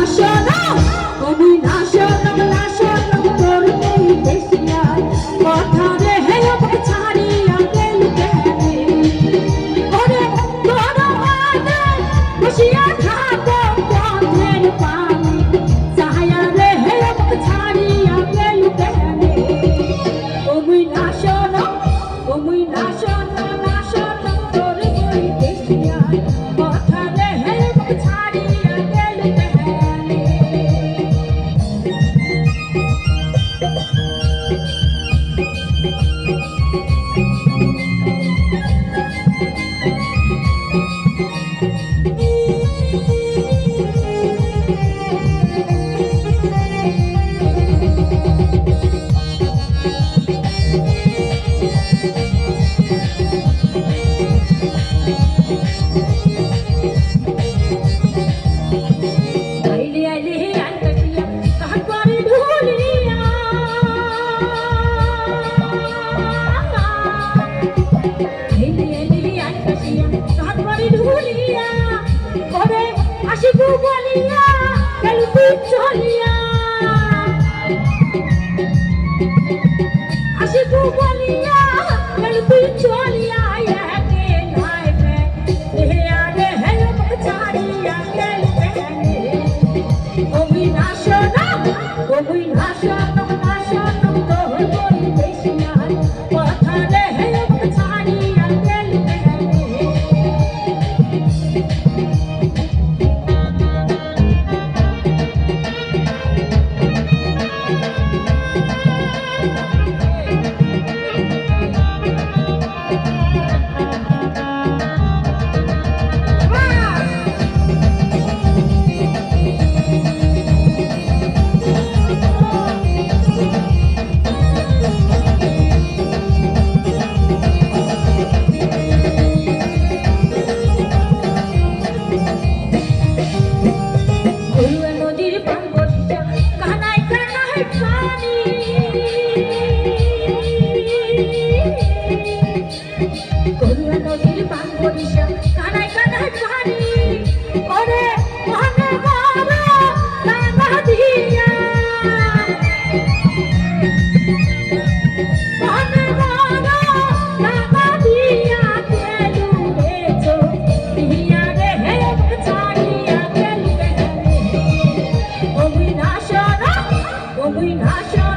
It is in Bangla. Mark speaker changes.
Speaker 1: নাশনা বলিয়া ঘরে আসিব বলিয়া গেল তুই চলিয়া। আসিব বলিয়া গেল তুই চলিয়া অবিনাশ নাশনা বন্ধুই নাশনা